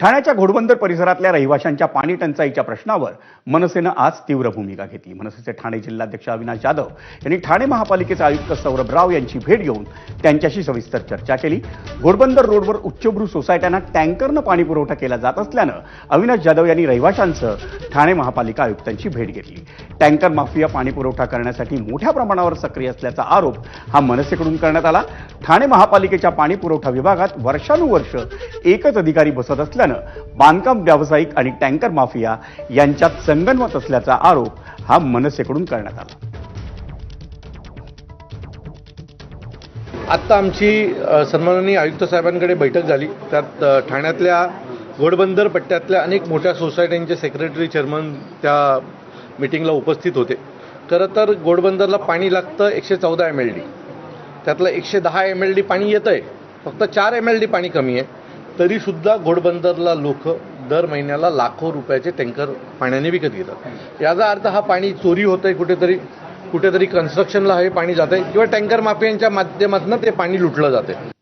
ठाण्याच्या घोडबंदर परिसरातल्या रहिवाशांच्या पाणी टंचाईच्या प्रश्नावर मनसेनं आज तीव्र भूमिका घेतली. मनसेचे ठाणे जिल्हाध्यक्ष अविनाश जाधव यांनी ठाणे महापालिकेचे आयुक्त सौरभ राव यांची भेट घेऊन त्यांच्याशी सविस्तर चर्चा केली. घोडबंदर रोडवर उच्चभ्रू सोसायट्यांना टँकरनं पाणी पुरवठा केला जात असल्यानं अविनाश जाधव यांनी रहिवाशांचं ठाणे महापालिका आयुक्तांची भेट घेतली. टँकर माफिया पाणी पुरवठा करण्यासाठी मोठ्या प्रमाणावर सक्रिय असल्याचा आरोप हा मनसेकडून करण्यात आला. ठाणे महापालिकेच्या पाणी पुरवठा विभागात वर्षानुवर्ष एकच अधिकारी बसत असल्यानं बांधकाम व्यावसायिक आणि टँकर माफिया यांच्यात संगनमत असल्याचा आरोप हा मनसेकडून करण्यात आला. आत्ता आमची सन्माननीय आयुक्त साहेबांकडे बैठक झाली. त्यात ठाण्यातल्या घोडबंदर पट्ट्यातल्या अनेक मोठ्या सोसायट्यांचे सेक्रेटरी चेअरमन त्या मिटिंगला उपस्थित होते. खरं तर घोडबंदरला पाणी लागतं एकशे चौदा एम एल डी त्यातलं एकशे दहा एम एल डी पाणी येतं आहे फक्त चार एम एल डी पाणी कमी आहे. तरीसुद्धा घोडबंदरला लोक दर महिन्याला लाखो रुपयाचे टँकर पाण्याने विकत घेतात. याचा अर्थ हा पाणी चोरी होतं आहे कुठेतरी कुठेतरी कन्स्ट्रक्शनला हे पाणी जातं आहे किंवा टँकर माफियांच्या माध्यमातून ते पाणी लुटलं जाते